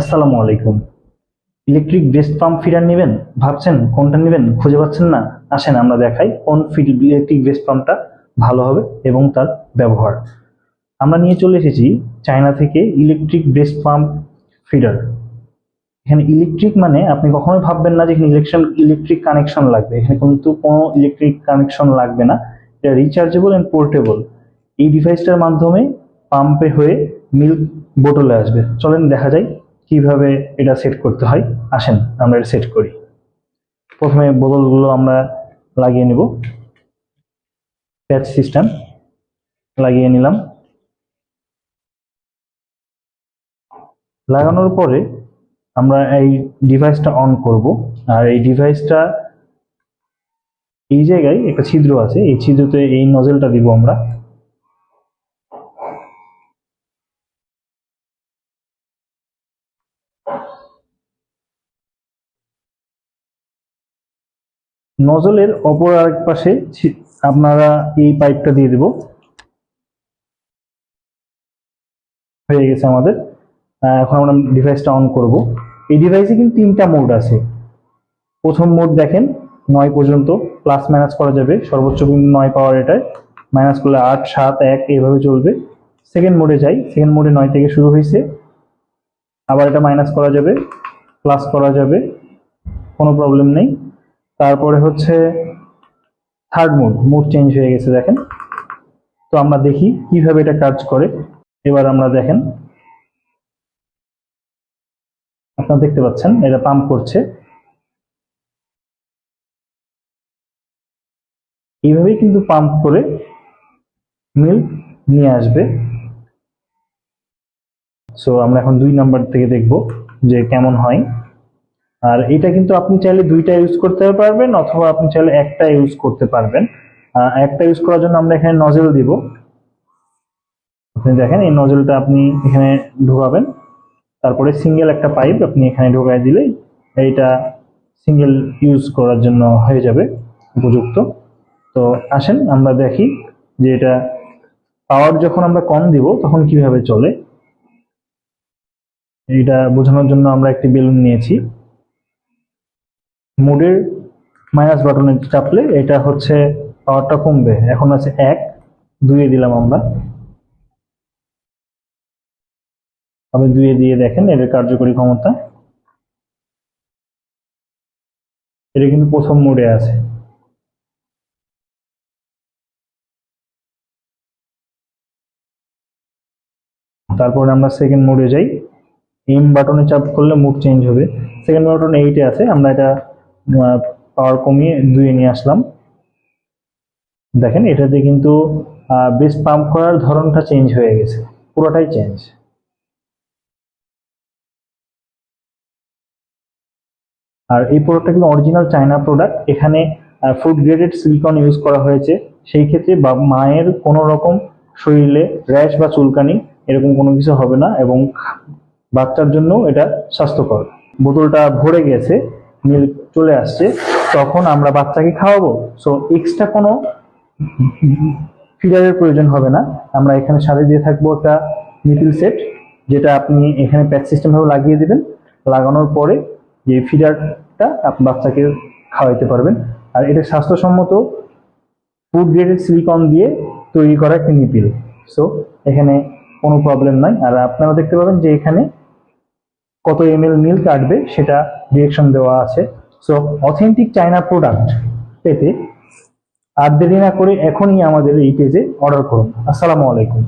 আসসালামু আলাইকুম। Electric breast pump feeder নেবেন? ভাবছেন কোনটা নেবেন? খুঁজে পাচ্ছেন না? আসেন, আমরা দেখাই কোন ফিড ইলেকট্রিক ব্রেস্ট পাম্পটা ভালো হবে এবং তার ব্যবহার। আমরা নিয়ে চলে এসেছি চায়না থেকে ইলেকট্রিক ব্রেস্ট পাম্প ফিডার। এখানে ইলেকট্রিক মানে আপনি কখনোই ভাববেন না যে এখানে ইলেকশন ইলেকট্রিক কানেকশন লাগবে। এখানে কিন্তু কোনো ইলেকট্রিক কানেকশন লাগবে না। এটা রিচার্জেবল অ্যান্ড পোর্টেবল। এই ডিভাইসটার মাধ্যমে পাম্পে হয়ে মিল্ক বোটলে আসবে। চলেন দেখা যায় কীভাবে এটা সেট করতে হয়? আসেন, আমরা এটা সেট করি। প্রথমে বোতলগুলো আমরা লাগিয়ে নেব। প্যাচ সিস্টেম লাগিয়ে নিলাম। লাগানোর পরে আমরা এই ডিভাইসটা অন করব। আর এই ডিভাইসটা এই জায়গায় একটা ছিদ্র আছে। এই ছিদ্রতে এই নজেলটা দিব আমরা। নজলের অপর আরেক পাশে আপনারা এই পাইপটা দিয়ে দেব। হয়ে গেছে আমাদের। এখন আমরা ডিভাইসটা অন করব। এই ডিভাইসে কিন্তু তিনটা মোড আছে। প্রথম মোড দেখেন, নয় পর্যন্ত প্লাস মাইনাস করা যাবে। সর্বোচ্চ কিন্তু নয় পাওয়ার এটায়। মাইনাস করলে আট, সাত, এক, এইভাবে চলবে। সেকেন্ড মোডে যাই। সেকেন্ড মোডে নয় থেকে শুরু হয়েছে। আবার এটা মাইনাস করা যাবে প্লাস করা যাবে। কোনো প্রবলেম নেই। তারপরে হচ্ছে থার্ড মোড মোড চেঞ্জ হয়ে গেছে দেখেন। তো আমরা দেখি কীভাবে এটা কাজ করে। এবার আমরা দেখেন। আপনারা দেখতে পাচ্ছেন, এটা পাম্প করছে। এইভাবেই কিন্তু পাম্প করে মিল্ক নিয়ে আসবে। সো আমরা এখন দুই নাম্বার থেকে দেখব যে কেমন হয়। আর এটা কিন্তু আপনি চাইলে দুইটা ইউজ করতে পারবেন অথবা আপনি চাইলে একটা ইউজ করতে পারবেন। একটা ইউজ করার জন্য আমরা এখানে নজেল দিব। আপনি দেখেন, এই নজেলটা আপনি এখানে ঢোকাবেন। তারপরে সিঙ্গেল একটা পাইপ আপনি এখানে ঢোকায় দিলেই এইটা সিঙ্গেল ইউজ করার জন্য হয়ে যাবে, উপযুক্ত। তো আসেন, আমরা দেখি যে এটা পাওয়ার যখন আমরা কম দিব, তখন কীভাবে চলে। এটা বোঝানোর জন্য আমরা একটি বেলুন নিয়েছি। মোডের মাইনাস বাটনে চাপলে এটা হচ্ছে পাওয়ারটা কমবে। এখন আছে এক, দুইয়ে দিলাম আমরা। আপনি দুইয়ে দিয়ে দেখেন এর কার্যকরী ক্ষমতা। এটা কিন্তু প্রথম মোডে আছে। তারপরে আমরা সেকেন্ড মোডে যাই। এম বাটনে চাপ করলে মুড চেঞ্জ হবে। সেকেন্ড বাটন এইটে আছে, আমরা এটা পাওয়ার কমিয়ে দুয়ে নিয়ে আসলাম। দেখেন, এটাতে কিন্তু বেস পাম্প করার ধরনটা চেঞ্জ হয়ে গেছে। পুরোটাই চেঞ্জ আর এই প্রোডাক্টটা কিন্তু অরিজিনাল চায়না প্রোডাক্ট এখানে ফুড গ্রেডেড সিলিকন ইউজ করা হয়েছে। সেই ক্ষেত্রে বা- মায়ের কোনো রকম শরীরে র্যাশ বা চুলকানি এরকম কোনো কিছু হবে না এবং বাচ্চার জন্য এটা স্বাস্থ্যকর। বোতলটা ভরে গেছে। মিল্ক চলে আসছে, তখন আমরা বাচ্চাকে খাওয়াবো। সো এক্সট্রা কোনো ফিডারের প্রয়োজন হবে না। আমরা এখানে সাথে দিয়ে থাকব একটা নিপিল সেট যেটা আপনি এখানে প্যাক সিস্টেম ভাবে লাগিয়ে দিবেন। লাগানোর পরে যে ফিডারটা আপনি বাচ্চাকে খাওয়াইতে পারবেন। আর এটা স্বাস্থ্যসম্মত ফুড গ্রেডেড সিলিকন দিয়ে তৈরি করা একটি নিপিল। সো এখানে কোনো প্রবলেম নাই। আর আপনারা দেখতে পাবেন যে এখানে কত এম এল মিল্ক কাটবে সেটা ডিরেকশন দেওয়া আছে। সো অথেন্টিক চায়না প্রোডাক্ট পেতে আর দেরি না করে এখনই আমাদের এই পেজে অর্ডার করুন। আসসালামু আলাইকুম।